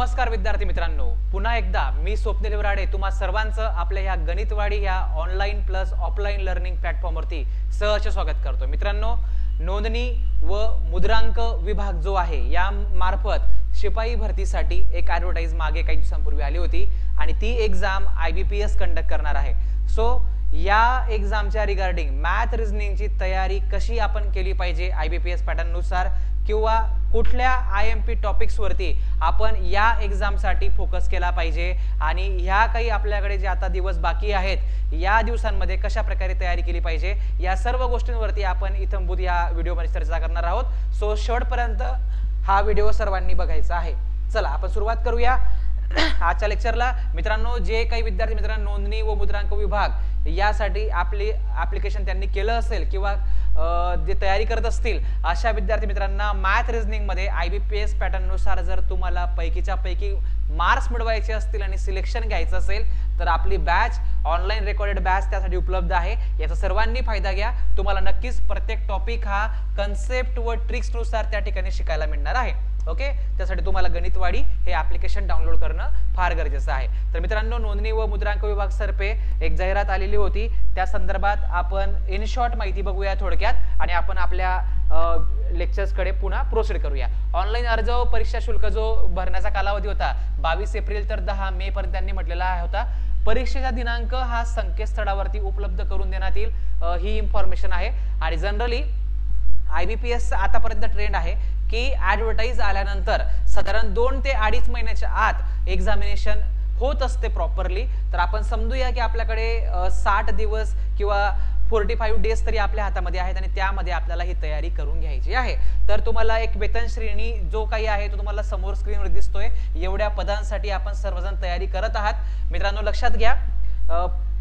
नमस्कार विद्यार्थी मित्रांनो. पुन्हा एकदा मी स्वप्नील वराडे तुम्हा सर्वांचं आपल्या ह्या गणितवाडी ह्या ऑनलाईन प्लस ऑफलाईन लर्निंग प्लॅटफॉर्मवरती सहर्ष स्वागत करतो मित्रांनो नोंदणी व मुद्रांक विभाग जो आहे या मार्फत शिपाई भरतीसाठी एक ॲडव्हर्टाईज मागे काही दिवसांपूर्वी आली होती आणि ती exam I B P S conduct करणार आहे. सो या एक्झामच्या रिगार्डिंग मॅथ रिझनिंगची तयारी कशी आपण केली पाहिजे आय बी पी एस पॅटर्ननुसार किंवा कुठल्या आय एम पी टॉपिक्सवरती आपण या एक्झामसाठी फोकस केला पाहिजे. आणि ह्या काही आपल्याकडे जे आता दिवस बाकी आहेत या दिवसांमध्ये कशा प्रकारे तयारी केली पाहिजे या सर्व गोष्टींवरती आपण इथंभूत या व्हिडिओमध्ये चर्चा करणार आहोत. सो शेवटपर्यंत हा व्हिडिओ सर्वांनी बघायचा आहे. चला आपण सुरुवात करूया. आजच्या लेक्चरला मित्रांनो जे काही विद्यार्थी मित्रांनो नोंदणी व मुद्रांक विभाग यासाठी आपली ऍप्लिकेशन त्यांनी केलं असेल किंवा जे तयारी करत असतील अशा विद्यार्थी मित्रांना मॅथ रिझनिंगमध्ये आय बी पी एस पॅटर्ननुसार जर तुम्हाला पैकीच्या पैकी मार्क्स मिळवायचे असतील आणि सिलेक्शन घ्यायचं असेल तर आपली बॅच ऑनलाईन रेकॉर्डेड बॅच त्यासाठी उपलब्ध आहे. याचा सर्वांनी फायदा घ्या. तुम्हाला नक्कीच प्रत्येक टॉपिक हा कन्सेप्ट व ट्रिक्सनुसार त्या ठिकाणी शिकायला मिळणार आहे. ओके? त्यासाठी तुम्हाला गणितवाडी हे ऍप्लिकेशन डाउनलोड करणं फार गरजेचं आहे. तर मित्रांनो नोंदणी व मुद्रांक विभाग तर्फे एक जाहिरात आलेली होती. त्या संदर्भात आपण इन शॉर्ट माहिती बघूया थोडक्यात आणि आपण आपल्या लेक्चर्सकडे पुन्हा प्रोसीड करूया. ऑनलाईन अर्ज व परीक्षा शुल्क जो भरण्याचा कालावधी होता बावीस एप्रिल तर दहा मे पर्यंत त्यांनी म्हटलेला होता. परीक्षेचा दिनांक हा संकेतस्थळावरती उपलब्ध करून देण्यात येईल ही इन्फॉर्मेशन आहे. आणि generally I B P S आतापर्यंत ट्रेंड आहे. की ऍडव्हर्टाईज आल्यानंतर साधारण दोन ते अडीच महिन्याच्या आत एक्झामिनेशन होत असते प्रॉपरली तर आपण समजूया की आपल्याकडे साठ दिवस किंवा फोर्टी फाईव्ह डेज तरी आपल्या हातामध्ये आहेत आणि त्यामध्ये आपल्याला ही तयारी करून घ्यायची आहे. तर तुम्हाला एक वेतन श्रेणी जो काही आहे तो तुम्हाला समोर स्क्रीनवर दिसतोय. एवढ्या पदांसाठी आपण सर्वजण तयारी करत आहात. मित्रांनो लक्षात घ्या.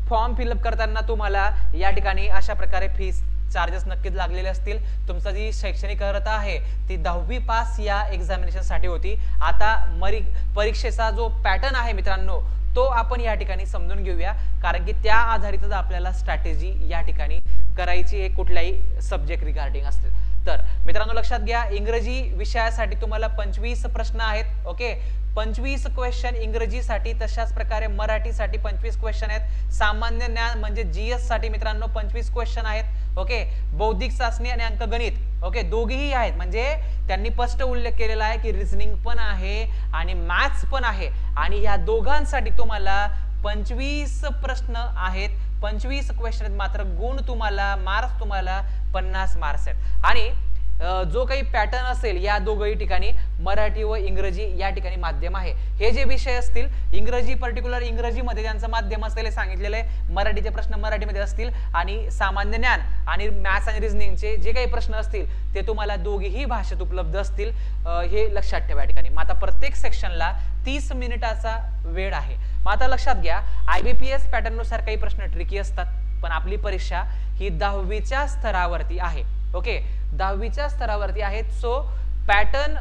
फॉर्म फिलअप करताना तुम्हाला या ठिकाणी अशा प्रकारे फीस चार्जेस नक्कीच लागलेले असतील. तुमचा जी शैक्षणिक अर्हता आहे ती दहावी पास या एक्झामिनेशनसाठी होती. आता मरी परीक्षेचा जो पॅटर्न आहे मित्रांनो तो आपण या ठिकाणी समजून घेऊया. कारण की त्या आधारितच आपल्याला स्ट्रॅटेजी या ठिकाणी करायची एक कुठल्याही सब्जेक्ट रिगार्डिंग असतील. तर मित्रांनो लक्षात घ्या इंग्रजी विषयासाठी तुम्हाला पंचवीस प्रश्न आहेत ओके पंचवीस क्वेश्चन इंग्रजीसाठी तशाच प्रकारे मराठीसाठी पंचवीस क्वेश्चन आहेत. सामान्य ज्ञान म्हणजे जीएससाठी मित्रांनो पंचवीस क्वेश्चन आहेत. ओके? बौद्धिक चाचणी आणि अंकगणित. ओके? दोघेही आहेत. म्हणजे त्यांनी स्पष्ट उल्लेख केलेला आहे की रिझनिंग पण आहे आणि मॅथ्स पण आहे. आणि या दोघांसाठी तुम्हाला पंचवीस प्रश्न आहेत. पंचवीस क्वेश्चन आहेत. मात्र गुण तुम्हाला मार्क्स तुम्हाला पन्नास मार्क्स आहेत. आणि जो काही पॅटर्न असेल या दोघही ठिकाणी मराठी व इंग्रजी या ठिकाणी माध्यम आहे. हे जे विषय असतील इंग्रजी पर्टिक्युलर इंग्रजीमध्ये त्यांचं माध्यम असेल हे सांगितलेलं आहे. मराठीचे प्रश्न मराठीमध्ये असतील आणि सामान्य ज्ञान आणि मॅथ्स आणि रिझनिंगचे जे काही प्रश्न असतील ते तुम्हाला दोघीही भाषेत उपलब्ध असतील. हे लक्षात ठेवा या ठिकाणी. मग आता प्रत्येक सेक्शनला तीस मिनिटाचा वेळ आहे. मग आता लक्षात घ्या आय बी पी एस पॅटर्ननुसार काही प्रश्न ट्रिकी असतात पण आपली परीक्षा ही दहावीच्या स्तरावरती आहे. ओके दहावीच्या स्तरावरती आहेत. सो पॅटर्न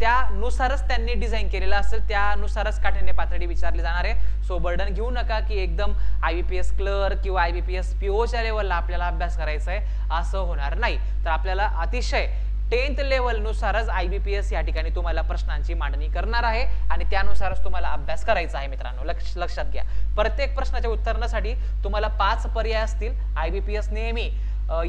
त्यानुसारच त्यांनी डिझाईन केलेला असेल त्यानुसारच काठिण्य पातळी विचारली जाणार आहे. सो बर्डन घेऊ नका की एकदम I B P S clerk किंवा आय बी पी एस पीओच्या लेवलला आपल्याला अभ्यास करायचा आहे. असं होणार नाही. तर आपल्याला अतिशय टेन्थ लेवलनुसारच आय बी पी एस या ठिकाणी तुम्हाला प्रश्नांची मांडणी करणार आहे आणि त्यानुसारच तुम्हाला अभ्यास करायचा आहे मित्रांनो. लक्ष लक्षात घ्या. प्रत्येक प्रश्नाच्या उत्तरणासाठी तुम्हाला पाच पर्याय असतील. आय बी पी एस नेहमी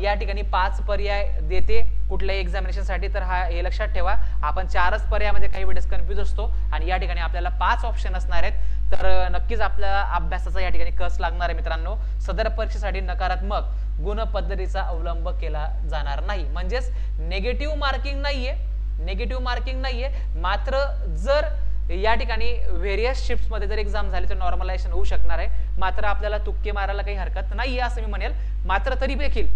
या ठिकाणी पाच पर्याय देते. कुठल्याही एक्झामिनेशनसाठी तर हा हे लक्षात ठेवा. आपण चारच पर्यायामध्ये काही वेळेस कन्फ्यूज असतो आणि या ठिकाणी आपल्याला पाच ऑप्शन असणार आहेत. तर नक्कीच आपल्या अभ्यासाचा या ठिकाणी कस लागणार आहे मित्रांनो? सदर परीक्षेसाठी नकारात्मक गुण पद्धतीचा अवलंब केला जाणार नाही. म्हणजेच नेगेटिव्ह मार्किंग नाहीये. नेगेटिव्ह मार्किंग नाहीये. मात्र जर या ठिकाणी व्हेरियस शिफ्टमध्ये जर एक्झाम झाली तर नॉर्मलायझेशन होऊ शकणार आहे. मात्र आपल्याला तुक्के मारायला काही हरकत नाही असं मी म्हणेल. मात्र तरी देखील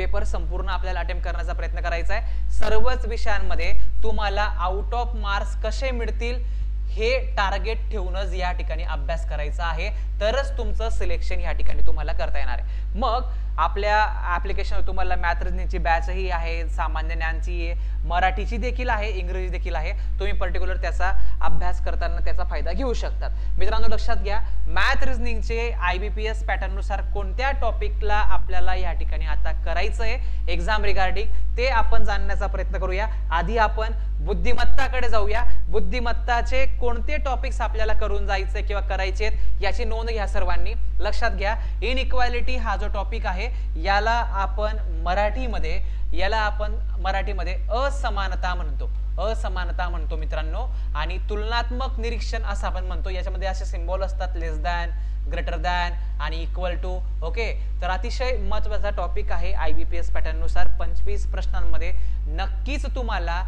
पेपर संपूर्ण आपल्याला अटेम्प्ट करण्याचा प्रयत्न करायचा आहे. सर्वच विषयांमध्ये तुम्हाला आउट ऑफ मार्क्स कसे मिळतील हे टार्गेट ठेवूनच या ठिकाणी अभ्यास करायचा आहे. तरच तुमचं सिलेक्शन या ठिकाणी तुम्हाला करता येणार आहे. मग आपल्या ॲप्लिकेशनवर तुम्हाला मॅथ रिजनिंगची बॅचही आहे सामान्य ज्ञानची आहे मराठीची देखील आहे इंग्रजी देखील आहे. तुम्ही पर्टिक्युलर त्याचा अभ्यास करताना त्याचा फायदा घेऊ शकतात. मित्रांनो लक्षात घ्या मॅथ रिजनिंगचे आय बी पी एस पॅटर्ननुसार कोणत्या टॉपिकला आपल्याला या ठिकाणी आता करायचं आहे एक्झाम रिगार्डिंग ते आपण जाणण्याचा प्रयत्न करूया. आधी आपण बुद्धिमत्ताकडे जाऊया. बुद्धिमत्ताचे कोणते टॉपिक्स आपल्याला करून जायचे किंवा करायचे आहेत याची नोंद घ्या सर्वांनी. लक्षात घ्या इनइक्वॅलिटी हा जो टॉपिक आहे याला आपण मराठीमध्ये याला आपण मराठीमध्ये असमानता म्हणतो. असमानता म्हणतो मित्रांनो. आणि तुलनात्मक निरीक्षण असं आपण म्हणतो. याच्यामध्ये असे सिम्बॉल असतात लेस दॅन ग्रेटर दॅन आणि इक्वल टू ओके तर अतिशय महत्त्वाचा टॉपिक आहे आय बी पी एस पॅटर्ननुसार पंचवीस प्रश्नांमध्ये नक्कीच तुम्हाला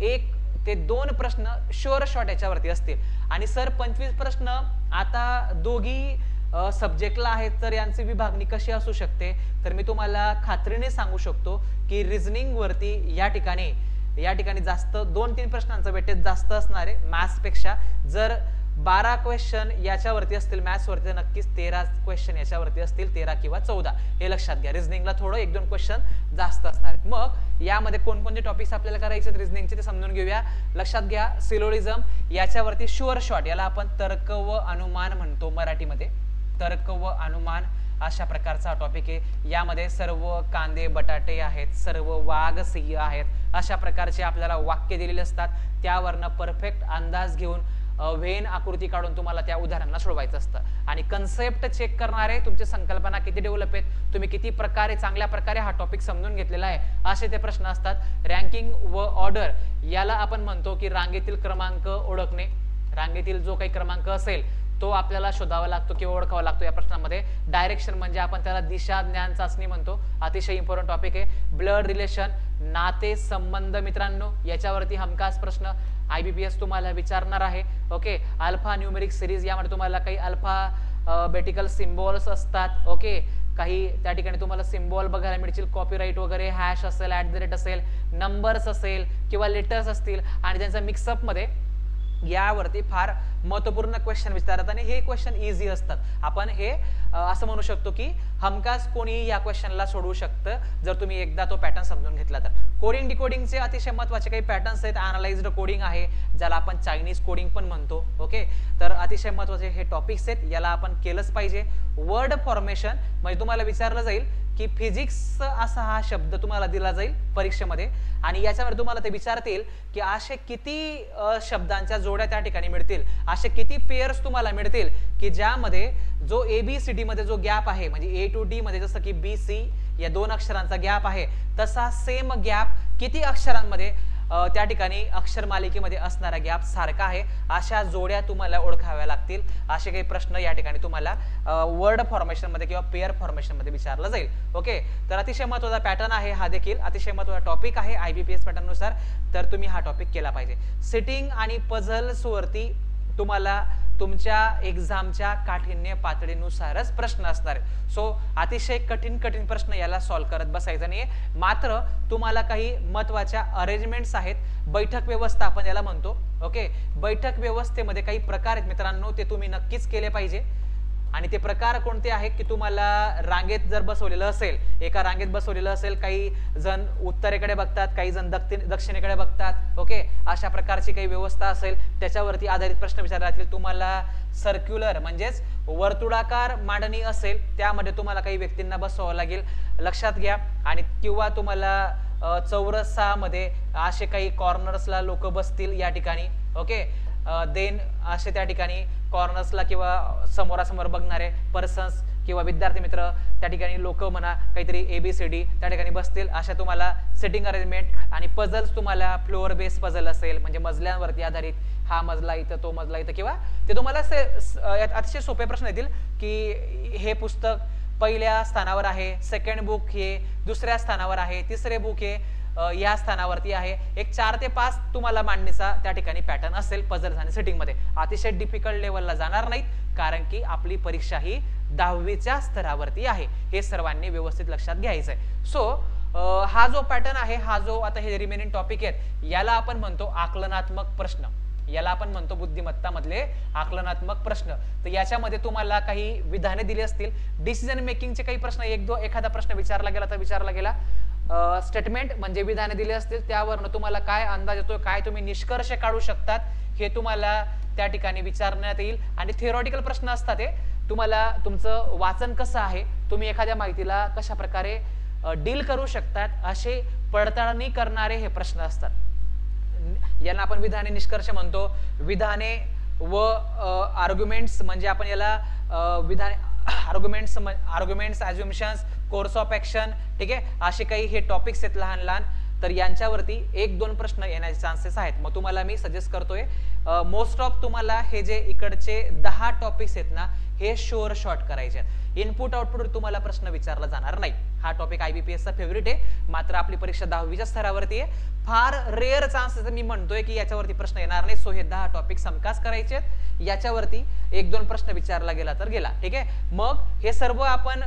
एक ते दोन प्रश्न शुअर शॉट याच्यावरती असतील. आणि सर पंचवीस प्रश्न आता दोघी सब्जेक्टला आहेत तर यांची विभागणी कशी असू शकते? तर मी तुम्हाला खात्रीने सांगू शकतो की रिझनिंगवरती या ठिकाणी या ठिकाणी जास्त दोन तीन प्रश्नांचं वेटेज जास्त असणार आहे. मॅथ्सपेक्षा जर बारा क्वेश्चन याच्यावरती असतील मॅथ्सवरती नक्कीच तेरा क्वेश्चन याच्यावरती असतील तेरा किंवा चौदा. हे लक्षात घ्या. रिझनिंगला थोडं एक दोन क्वेश्चन जास्त असणार आहेत. मग यामध्ये कोणकोणते टॉपिक्स आपल्याला करायचे आहेत? रिझनिंगचे ते समजून घेऊया. लक्षात घ्या सिलोरिझम याच्यावरती शुअर शॉट याला आपण तर्क व अनुमान म्हणतो मराठीमध्ये. तर्क व अनुमान अशा प्रकारचा टॉपिक आहे. यामध्ये सर्व कांदे बटाटे आहेत सर्व वाघ सिंह आहेत. अशा प्रकारचे आपल्याला वाक्य दिलेले असतात. त्यावरनं परफेक्ट अंदाज घेऊन व्हेन आकृती काढून तुम्हाला त्या उदाहरणाला सोडवायचं असतं. आणि कन्सेप्ट चेक करणारे तुमची संकल्पना किती डेव्हलप आहेत तुम्ही किती प्रकारे चांगल्या प्रकारे हा टॉपिक समजून घेतलेला आहे असे ते प्रश्न असतात. रँकिंग व ऑर्डर याला आपण म्हणतो की रांगेतील क्रमांक ओळखणे. रांगेतील जो काही क्रमांक असेल तो आपल्याला शोधावा लागतो किंवा ओळखावा लागतो या प्रश्नामध्ये. डायरेक्शन म्हणजे आपण त्याला दिशा ज्ञान चाचणी म्हणतो. अतिशय इम्पॉर्टंट टॉपिक आहे. ब्लड रिलेशन नाते संबंध मित्रांनो याच्यावरती हमखास प्रश्न आय बी पी एस तुम्हाला विचारणार आहे. ओके अल्फा न्यूमेरिक सिरीज यामध्ये तुम्हाला काही अल्फा बेटिकल सिम्बॉल्स असतात. ओके काही त्या ठिकाणी तुम्हाला सिम्बॉल बघायला मिळतील. कॉपीराईट वगैरे हॅश असेल ॲट द रेट असेल नंबर्स असेल किंवा लेटर्स असतील. आणि त्यांचा मिक्सअपमध्ये यावरती फार महत्त्वपूर्ण क्वेश्चन विचारतात आणि हे क्वेश्चन इझी असतात. आपण हे असं म्हणू शकतो की हमखास कोणी या क्वेश्चनला सोडवू शकतं. जर तुम्ही एकदा तो पॅटर्न समजून घेतला तर. कोडिंग डिकोडिंगचे अतिशय महत्त्वाचे काही पॅटर्न्स आहेत. अनालाइज्ड कोडिंग आहे ज्याला आपण चायनीज कोडिंग पण म्हणतो. ओके तर अतिशय महत्त्वाचे हे टॉपिक्स आहेत. याला आपण केलंच पाहिजे. वर्ड फॉर्मेशन म्हणजे तुम्हाला विचारलं जाईल की फिजिक्स असा हा शब्द तुम्हाला दिला जाईल परीक्षेमध्ये. आणि याच्यावर तुम्हाला ते विचारतील की असे किती शब्दांच्या जोड्या त्या ठिकाणी मिळतील? असे किती पेयर्स तुम्हाला मिळतील? की ज्यामध्ये जो ए बी सी डीमध्ये जो गॅप आहे म्हणजे ए टू डी मध्ये जसं की बी सी या दोन अक्षरांचा गॅप आहे तसा सेम गॅप किती अक्षरांमध्ये त्या ठिकाणी अक्षर मालिकेमध्ये असणारा गॅप सारखा आहे. अशा जोड्या तुम्हाला ओळखाव्या लागतील. असे काही प्रश्न या ठिकाणी तुम्हाला वर्ड फॉर्मेशनमध्ये किंवा पेअर फॉर्मेशनमध्ये विचारला विचारलं जाईल. ओके? तर अतिशय महत्त्वाचा पॅटर्न आहे हा देखील. अतिशय महत्त्वाचा टॉपिक आहे आय बी पी एस पॅटर्ननुसार तर तुम्ही हा टॉपिक केला पाहिजे. सिटिंग आणि पझल्सवरती तुम्हाला तुमच्या एक्झामच्या काठिण्य पातळीनुसारच प्रश्न असणार सो अतिशय कठीण कठीण प्रश्न याला सॉल्व्ह करत बसायचं नाही मात्र तुम्हाला काही महत्त्वाच्या अरेंजमेंट्स आहेत. बैठक व्यवस्था आपण याला म्हणतो. ओके बैठक व्यवस्थेमध्ये काही प्रकार आहेत मित्रांनो ते तुम्ही नक्कीच केले पाहिजे. आणि ते प्रकार कोणते आहेत की तुम्हाला रांगेत जर बसवलेलं असेल एका रांगेत बसवलेलं असेल काही जण उत्तरेकडे बघतात काही जण दक्षिणेकडे बघतात ओके? अशा प्रकारची काही व्यवस्था असेल त्याच्यावरती आधारित प्रश्न विचारले जातील. तुम्हाला सर्क्युलर म्हणजेच वर्तुळाकार मांडणी असेल त्यामध्ये तुम्हाला काही व्यक्तींना बसवावं लागेल. लक्षात घ्या. आणि किंवा तुम्हाला चौरसामध्ये असे काही कॉर्नर्सला लोक बसतील या ठिकाणी ओके? देन असे त्या ठिकाणी कॉर्नर्सला किंवा समोरासमोर बघणारे पर्सन्स किंवा विद्यार्थी मित्र त्या ठिकाणी लोक म्हणा काहीतरी ए बी सी डी त्या ठिकाणी बसतील. अशा तुम्हाला सेटिंग अरेंजमेंट आणि पझल्स तुम्हाला फ्लोअर बेस पझल असेल म्हणजे मजल्यांवरती आधारित हा मजला इथं तो मजला इथं किंवा ते तुम्हाला अतिशय सोपे प्रश्न येतील की हे पुस्तक पहिल्या स्थानावर आहे सेकंड बुक हे दुसऱ्या स्थानावर आहे तिसरे बुक हे या स्थानावरती आहे. एक चार ते पाच तुम्हाला मांडणीचा त्या ठिकाणी पॅटर्न असेल पझल्स आणि सेटिंगमध्ये अतिशय डिफिकल्ट लेवलला जाणार नाहीत कारण की आपली परीक्षा ही दहावीच्या स्तरावरती आहे. हे सर्वांनी व्यवस्थित लक्षात घ्यायचं आहे सो हा जो पॅटर्न आहे हा जो आता हे रिमेनिंग टॉपिक आहेत याला आपण म्हणतो आकलनात्मक प्रश्न. याला आपण म्हणतो बुद्धिमत्ता मधले आकलनात्मक प्रश्न. तर याच्यामध्ये तुम्हाला काही विधाने दिली असतील. डिसिजन मेकिंगचे काही प्रश्न एक दो एखादा प्रश्न विचारला गेला तर विचारला गेला. स्टेटमेंट म्हणजे विधाने दिले असतील त्यावरनं तुम्हाला काय अंदाज येतो काय तुम्ही निष्कर्ष काढू शकतात हे तुम्हाला त्या ठिकाणी विचारण्यात येईल. आणि थिअरॉटिकल प्रश्न असतात ते तुम्हाला तुमचं वाचन कसं आहे तुम्ही एखाद्या माहितीला कशा प्रकारे डील करू शकतात असे पडताळणी करणारे हे प्रश्न असतात. यांना आपण विधाने निष्कर्ष म्हणतो. विधाने व आर्ग्युमेंट्स म्हणजे आपण याला विधाने arguments arguments assumptions course of action ठीक आहे? असे काही हे टॉपिक्स आहेत लहान लहान. तर यांच्यावरती एक दोन प्रश्न येण्याचे चान्सेस आहेत. मग तुम्हाला मी सजेस्ट करतोय मोस्ट ऑफ तुम्हाला हे जे इकडचे दहा टॉपिक्स आहेत ना हे शोअर शॉर्ट करायचे आहेत. इनपुट आउटपुट तुम्हाला प्रश्न विचारला जाणार नाही. हा टॉपिक आयबीपीएसचा फेवरेट आहे. मात्र आपली परीक्षा दहावीच्या स्तरावरती आहे. फार रेअर चान्सेस मी म्हणतोय की याच्यावरती प्रश्न येणार नाही. सो हे दहा टॉपिक समकास करायचे याच्यावरती एक दोन प्रश्न विचारला गेला तर गेला. ठीक आहे? मग हे सर्व आपण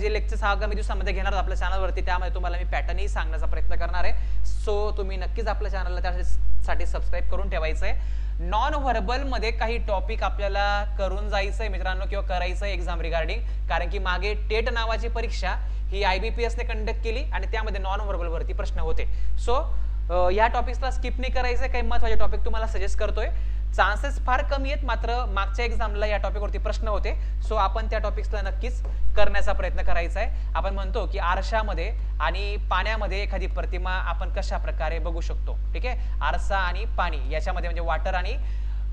जे लेक्चर्स आगामी दिवसामध्ये घेणार आहोत आपल्या चॅनलवरती त्यामध्ये तुम्हाला मी पॅटर्नही सांगण्याचा प्रयत्न करणार आहे. सो तुम्ही नक्कीच आपल्या चॅनलला त्यासाठी सबस्क्राईब करून ठेवायचं आहे नॉन व्हर्बलमध्ये काही टॉपिक आपल्याला करून जायचंय मित्रांनो किंवा करायचंय एक्झाम रिगार्डिंग कारण की मागे टेट नावाची परीक्षा ही आयबीपीएस ने कंडक्ट केली आणि त्यामध्ये नॉन व्हर्बल वरती प्रश्न होते. सो या टॉपिक्सला स्किप नाही करायचं काही महत्त्वाचे टॉपिक तुम्हाला सजेस्ट करतोय. चान्सेस फार कमी आहेत मात्र मागच्या एक्झामला या टॉपिकवरती प्रश्न होते. सो आपण त्या टॉपिक्सला नक्कीच करण्याचा प्रयत्न करायचा आहे. आपण म्हणतो की आरशामध्ये आणि पाण्यामध्ये एखादी प्रतिमा आपण कशा प्रकारे बघू शकतो? ठीक आहे? आरसा आणि पाणी याच्यामध्ये म्हणजे वॉटर आणि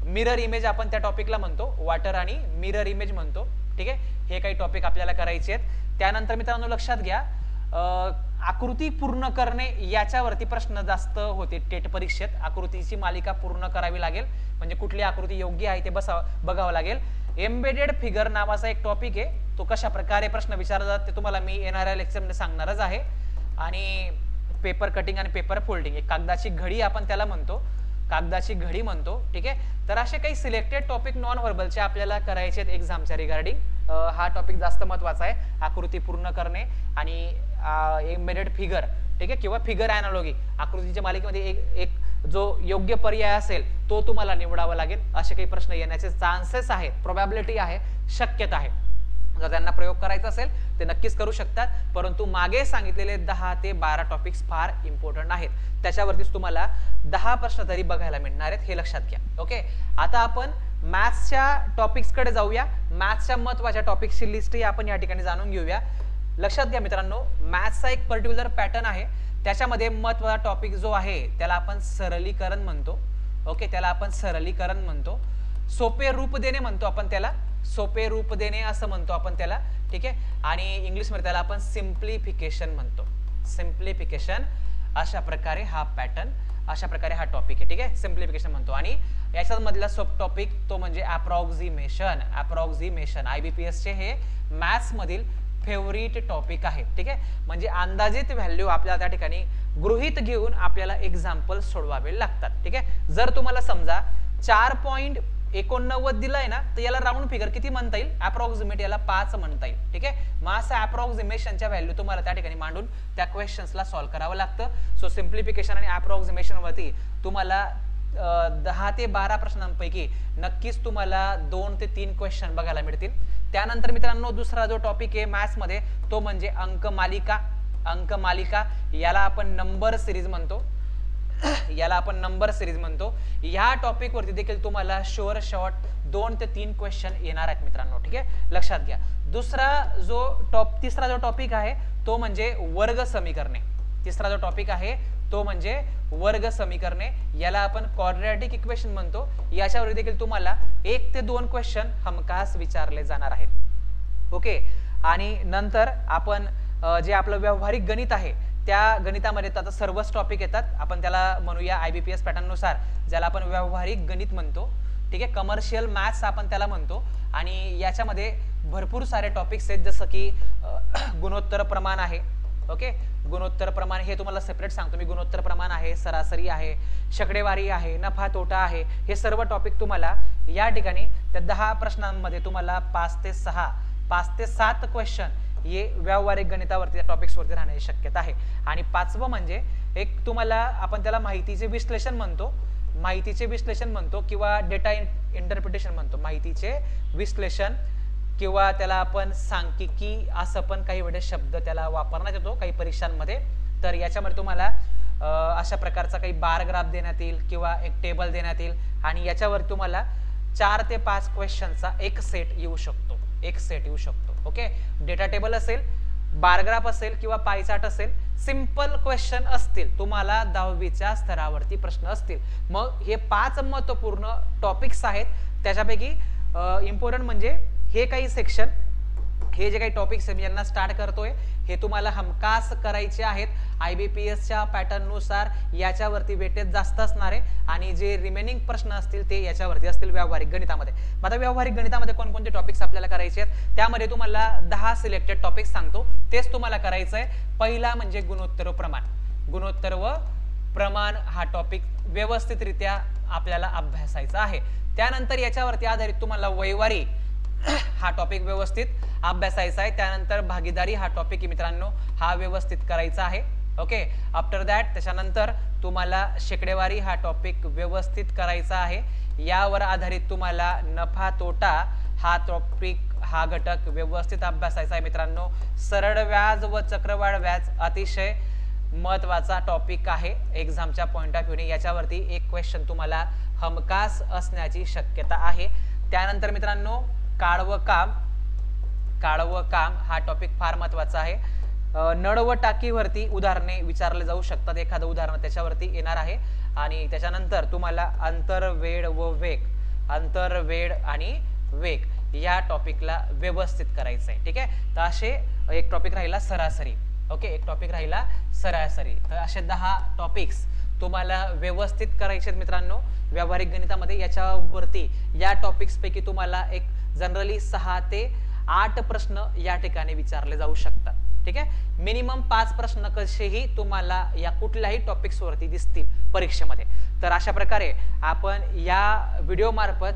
मिरर इमेज आपण त्या टॉपिकला म्हणतो. वॉटर आणि मिरर इमेज म्हणतो. ठीक आहे? हे काही टॉपिक आपल्याला करायचे आहेत. त्यानंतर मित्रांनो लक्षात घ्या. आकृती पूर्ण करणे याच्यावरती प्रश्न जास्त होते. टेट परीक्षेत आकृतीची मालिका पूर्ण करावी लागेल. म्हणजे कुठली आकृती योग्य आहे ते बसा बघावं लागेल. एम्बेडेड फिगर नावाचा एक टॉपिक आहे. तो कशा प्रकारे प्रश्न विचारला जातात ते तुम्हाला मी येणाऱ्या लेक्चरमध्ये सांगणारच आहे. आणि पेपर कटिंग आणि पेपर फोल्डिंग एक कागदाची घडी आपण त्याला म्हणतो. कागदाची घडी म्हणतो. ठीक आहे? तर असे काही सिलेक्टेड टॉपिक नॉन व्हर्बलचे आपल्याला करायचे आहेत एक्झामच्या रिगार्डिंग हा टॉपिक जास्त महत्त्वाचा आहे. आकृती पूर्ण करणे आणि एम्बेडेड फिगर ठीक आहे? किंवा फिगर अॅनालॉगी आकृतीच्या मालिकेमध्ये एक एक जो योग्य पर्याय असेल तो तुम्हाला निवडावा लागेल. असे काही प्रश्न येण्याचे चान्सेस आहेत प्रोबॅबिलिटी आहे शक्यता आहे. जर त्यांना प्रयोग करायचा असेल ते नक्कीच करू शकतात. परंतु मागे सांगितलेले दहा ते बारा टॉपिक्स फार इम्पॉर्टंट आहेत. त्याच्यावरतीच तुम्हाला दहा प्रश्न तरी बघायला मिळणार आहेत हे लक्षात घ्या. ओके आता आपण मॅथ्सच्या टॉपिक्सकडे जाऊया. मॅथ्सच्या महत्त्वाच्या टॉपिक्सची लिस्टही आपण या ठिकाणी जाणून घेऊया. लक्षात घ्या मित्रांनो मॅथ्सचा एक पर्टिक्युलर पॅटर्न आहे. त्याच्यामध्ये महत्त्वाचा टॉपिक जो आहे त्याला आपण सरलीकरण म्हणतो. ओके त्याला आपण सरलीकरण म्हणतो. सोपे रूप देणे म्हणतो आपण त्याला. सोपे रूप देणे असं म्हणतो आपण त्याला. ठीक आहे? आणि इंग्लिशमध्ये त्याला आपण सिम्प्लिफिकेशन म्हणतो. सिम्प्लिफिकेशन अशा प्रकारे हा पॅटर्न अशा प्रकारे हा टॉपिक आहे. ठीक आहे? सिम्प्लिफिकेशन म्हणतो. आणि याच्यात मधला सब टॉपिक तो म्हणजे अप्रॉक्झिमेशन अप्रॉक्झिमेशन पी एसचे हे मॅथ्समधील फेवरेट टॉपिक आहे. ठीक आहे? म्हणजे अंदाजित व्हॅल्यू आपल्याला त्या ठिकाणी गृहित घेऊन आपल्याला एक्झाम्पल सोडवावे लागतात. ठीक आहे? जर तुम्हाला समजा चार पॉईंट एकोणनव्वद दिलाय ना तर याला राऊंड फिगर किती म्हणता येईल? अप्रॉक्सिमेट याला पाच म्हणता येईल. ठीक आहे? मग असं अप्रॉक्सिमेशनच्या व्हॅल्यू तुम्हाला त्या ठिकाणी मांडून त्या क्वेश्चन्सला सॉल्व्ह करावं लागतं. सो सिम्प्लिफिकेशन आणि अप्रॉक्सिमेशनवरती तुम्हाला दहा ते बारा प्रश्नांपैकी नक्कीच तुम्हाला दोन ते तीन क्वेश्चन बघायला मिळतील. त्यानंतर मित्रांनो दुसरा जो टॉपिक आहे मॅथ्समध्ये तो म्हणजे अंक मालिका. अंक मालिका याला आपण नंबर सिरीज म्हणतो. याला आपण नंबर सिरीज म्हणतो. या टॉपिक वरती देखील तुम्हाला शुअर शॉर्ट दोन ते तीन क्वेश्चन येणार आहेत मित्रांनो ठीक आहे? लक्षात घ्या. दुसरा जो टॉप तिसरा जो टॉपिक आहे तो म्हणजे वर्ग समीकरणे. तिसरा जो टॉपिक आहे तो म्हणजे वर्ग समीकरणे याला आपण क्वाड्रॅटिक इक्वेशन म्हणतो. याच्यावर देखील तुम्हाला एक ते दोन क्वेश्चन हमखास विचारले जाणार आहेत. ओके आणि नंतर आपण जे आपलं व्यावहारिक गणित आहे त्या गणितामध्ये तर आता सर्वच टॉपिक येतात. आपण त्याला म्हणूया आय बी पी एस पॅटर्ननुसार ज्याला आपण व्यावहारिक गणित म्हणतो. ठीक आहे? कमर्शियल मॅथ्स आपण त्याला म्हणतो. आणि याच्यामध्ये भरपूर सारे टॉपिक्स आहेत जसं की गुणोत्तर प्रमाण आहे. ओके गुणोत्तर प्रमाण हे तुम्हाला सेपरेट सांगतो. मी गुणोत्तर प्रमाण आहे सरासरी आहे शकडेवारी आहे नफा तोटा आहे हे सर्व टॉपिक तुम्हाला या ठिकाणी त्या दहा प्रश्नांमध्ये तुम्हाला पाच ते सहा पाच ते सात क्वेश्चन हे व्यावहारिक गणितावरती त्या टॉपिक्सवरती राहण्याची शक्यता आहे. आणि पाचवं म्हणजे एक तुम्हाला आपण त्याला माहितीचे विश्लेषण म्हणतो. माहितीचे विश्लेषण म्हणतो किंवा डेटा इंटरप्रिटेशन म्हणतो. माहितीचे विश्लेषण किंवा त्याला आपण सांख्यिकी असं पण काही वेळेस शब्द त्याला वापरण्यात येतो काही परीक्षांमध्ये. तर याच्यामध्ये तुम्हाला अशा प्रकारचा काही बार ग्राफ देण्यात येईल किंवा एक टेबल देण्यात येईल आणि याच्यावर तुम्हाला चार ते पाच क्वेश्चनचा एक सेट येऊ शकतो. एक सेट येऊ शकतो. ओके? डेटा टेबल असेल बारग्राफ असेल किंवा पायचाट असेल सिंपल क्वेश्चन असतील. तुम्हाला दहावीच्या स्तरावरती प्रश्न असतील. मग हे पाच महत्त्वपूर्ण टॉपिक्स आहेत. त्याच्यापैकी इम्पॉर्टंट म्हणजे हे काही सेक्शन हे जे काही टॉपिक्स मी यांना स्टार्ट करतोय. हे तुम्हाला हमखास करायचे आहेत. आय बी पी एसच्या पॅटर्ननुसार याच्यावरती वेटेज जास्त असणार आहे आणि जे रिमेनिंग प्रश्न असतील ते याच्यावरती असतील व्यावहारिक गणितामध्ये. मग आता व्यावहारिक गणितामध्ये कोणकोणते टॉपिक्स आपल्याला करायचे आहेत त्यामध्ये तुम्हाला दहा सिलेक्टेड टॉपिक्स सांगतो. तेच तुम्हाला करायचं आहे. पहिला म्हणजे गुणोत्तर प्रमाण. गुणोत्तर व प्रमाण हा टॉपिक व्यवस्थितरित्या आपल्याला अभ्यासायचा आहे. त्यानंतर याच्यावरती आधारित तुम्हाला वैवारी हा टॉपिक व्यवस्थित अभ्यासायचा आहे. त्यानंतर भागीदारी हा टॉपिक मित्रांनो. हा व्यवस्थित करायचा आहे. ओके आफ्टर दॅट त्याच्यानंतर तुम्हाला शेकडेवारी हा टॉपिक व्यवस्थित करायचा आहे. यावर आधारित तुम्हाला नफा तोटा हा टॉपिक हा घटक व्यवस्थित अभ्यासायचा आहे मित्रांनो. सरळ व्याज व चक्रवाढ व्याज अतिशय महत्त्वाचा टॉपिक आहे. एक्झामच्या पॉईंट ऑफ व्ह्यूने याच्यावरती एक क्वेश्चन तुम्हाला हमखास असण्याची शक्यता आहे. त्यानंतर मित्रांनो काळव काम काळव काम हा टॉपिक फार महत्त्वाचा आहे. नळ व टाकीवरती उदाहरणे विचारले जाऊ शकतात. एखादं उदाहरण त्याच्यावरती येणार आहे. आणि त्याच्यानंतर तुम्हाला अंतर वेळ व वेग अंतर वेळ आणि वेग या टॉपिकला व्यवस्थित करायचं आहे. ठीक आहे? तर असे एक टॉपिक राहिला सरासरी. ओके? एक टॉपिक राहिला सरासरी. तर असे दहा टॉपिक्स तुम्हाला व्यवस्थित करायचे आहेत मित्रांनो. व्यावहारिक गणितामध्ये याच्यावरती या टॉपिक्सपैकी तुम्हाला एक जनरली सहा ते आठ प्रश्न या ठिकाणी विचारले जाऊ शकतात. ठीक आहे? मिनिमम पाच प्रश्न कसेही तुम्हाला या कुठल्याही टॉपिक्स वरती दिसतील परीक्षेमध्ये. तर अशा प्रकारे आपण या व्हिडिओ मार्फत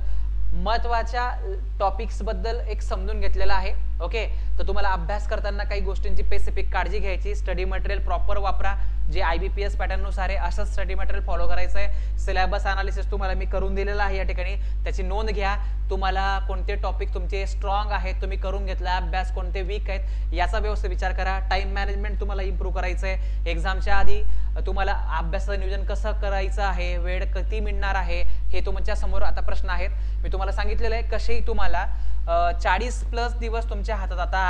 महत्त्वाच्या टॉपिक्सबद्दल एक समजून घेतलेला आहे. ओके तर तुम्हाला अभ्यास करताना काही गोष्टींची स्पेसिफिक काळजी घ्यायची. स्टडी मटेरियल प्रॉपर वापरा. जे आय बी पी एस पॅटर्ननुसार आहे असंच स्टडी मटेरियल फॉलो करायचं आहे सिलेबस अनालिसिस तुम्हाला मी करून दिलेला आहे या ठिकाणी. त्याची नोंद घ्या. तुम्हाला कोणते टॉपिक तुमचे स्ट्रॉंग आहेत तुम्ही करून घेतला अभ्यास कोणते वीक आहेत याचा व्यवस्थित विचार करा. टाइम मॅनेजमेंट तुम्हाला इम्प्रूव्ह करायचं आहे एक्झामच्या आधी तुम्हाला अभ्यासाचं नियोजन कसं करायचं आहे वेळ किती मिळणार आहे हे तुमच्यासमोर आता प्रश्न आहेत. मी तुम्हाला सांगितलेलं आहे कसेही तुम्हाला चाळीस प्लस दिवस तुमच्या हातात आता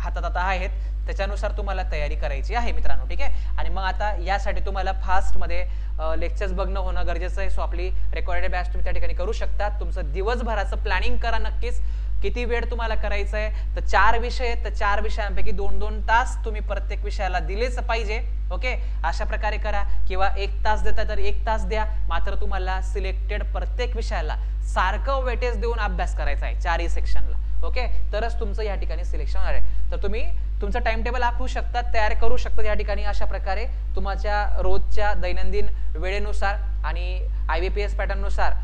हातात आता आहेत. त्याच्यानुसार तुम्हाला तयारी करायची आहे मित्रांनो ठीक आहे? आणि मग आता यासाठी तुम्हाला फास्टमध्ये लेक्चर्स बघणं होणं गरजेचं आहे. सो आपली रेकॉर्डेड बॅच तुम्ही त्या ठिकाणी करू शकता. तुमचं दिवसभराचं प्लॅनिंग करा नक्कीच. किती वेळ तुम्हाला करायचं आहे तर चार विषय आहेत तर चार विषयांपैकी दोन दोन तास तुम्ही प्रत्येक विषयाला दिलेच पाहिजे ओके? अशा प्रकारे करा. किंवा एक तास देता तर एक तास द्या. मात्र तुम्हाला सिलेक्टेड प्रत्येक विषयाला सारखं वेटेज देऊन अभ्यास करायचा आहे चारही सेक्शनला ओके? तरच तुमचं या ठिकाणी सिलेक्शन होणार आहे. तर तुम्ही तुमचं टाइम टेबल आखू शकता तयार करू शकता या ठिकाणी. अशा प्रकारे तुमच्या रोजच्या दैनंदिन वेळेनुसार आणि आय बी पी एस पॅटर्ननुसार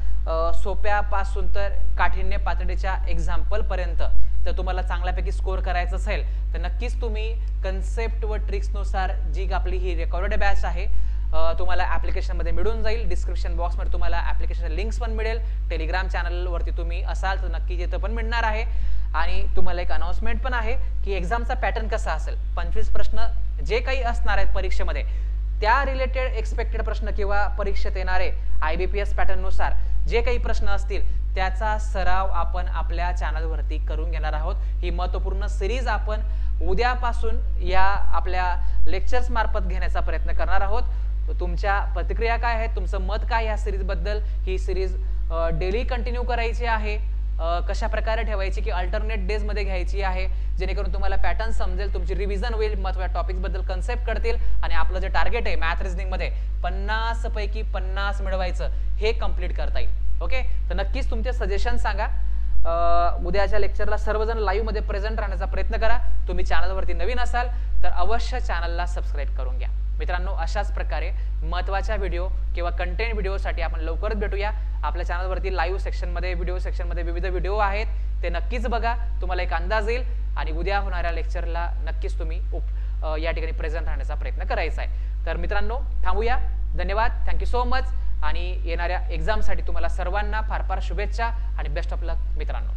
सोप्यापासून तर काठिण्य पातळीच्या एक्झाम्पलपर्यंत तर तुम्हाला चांगल्यापैकी स्कोअर करायचं असेल तर नक्कीच तुम्ही कन्सेप्ट व ट्रिक्सनुसार जी आपली ही रेकॉर्डेड बॅच आहे तुम्हाला ॲप्लिकेशनमध्ये मिळून जाईल. डिस्क्रिप्शन बॉक्समध्ये तुम्हाला ॲप्लिकेशन लिंक्स पण मिळेल. टेलिग्राम चॅनलवरती तुम्ही असाल तर नक्की जिथं पण मिळणार आहे. आणि तुम्हाला एक अनाउन्समेंट पण आहे की एक्झामचा पॅटर्न कसा असेल? पंचवीस प्रश्न जे काही असणार आहेत परीक्षेमध्ये त्या रिलेटेड एक्सपेक्टेड प्रश्न किंवा परीक्षेत येणारे आय बी पी एस पॅटर्ननुसार जे काही प्रश्न असतील त्याचा सराव आपण आपल्या चॅनलवरती करून घेणार आहोत. ही महत्त्वपूर्ण सिरीज आपण उद्यापासून या आपल्या लेक्चर्स मार्फत घेण्याचा प्रयत्न करणार आहोत. तुमच्या प्रतिक्रिया काय आहेत? तुमचं मत काय या सिरीजबद्दल ही सिरीज डेली कंटिन्यू करायची आहे. कशा प्रकारे ठेवायची की अल्टरनेट डेजमध्ये घ्यायची आहे जेणेकरून तुम्हाला पॅटर्न समजेल तुमची रिव्हिजन होईल महत्त्वाच्या टॉपिक्सबद्दल कन्सेप्ट कळतील आणि आपलं जे टार्गेट आहे मॅथ रिझनिंगमध्ये पन्नास पैकी पन्नास मिळवायचं हे कंप्लीट करता येईल. ओके तर नक्कीच तुमचे सजेशन सांगा. उद्याच्या लेक्चरला सर्वजण लाईव्हमध्ये प्रेझेंट राहण्याचा प्रयत्न करा. तुम्ही चॅनलवरती नवीन असाल तर अवश्य चॅनलला सबस्क्राईब करून घ्या. मित्रांनो अशाच प्रकारे महत्त्वाच्या व्हिडिओ किंवा कंटेंट व्हिडिओसाठी आपण लवकरच भेटूया. आपल्या चॅनलवरती लाईव्ह सेक्शनमध्ये व्हिडिओ सेक्शनमध्ये विविध व्हिडिओ आहेत. ते नक्कीच बघा. तुम्हाला एक अंदाज येईल आणि उद्या होणाऱ्या लेक्चरला नक्कीच तुम्ही उप या ठिकाणी प्रेझेंट राहण्याचा प्रयत्न करायचा आहे. तर मित्रांनो थांबूया. धन्यवाद. थँक्यू सो मच आणि येणाऱ्या एक्झामसाठी तुम्हाला सर्वांना फार फार शुभेच्छा आणि बेस्ट ऑफ लक मित्रांनो.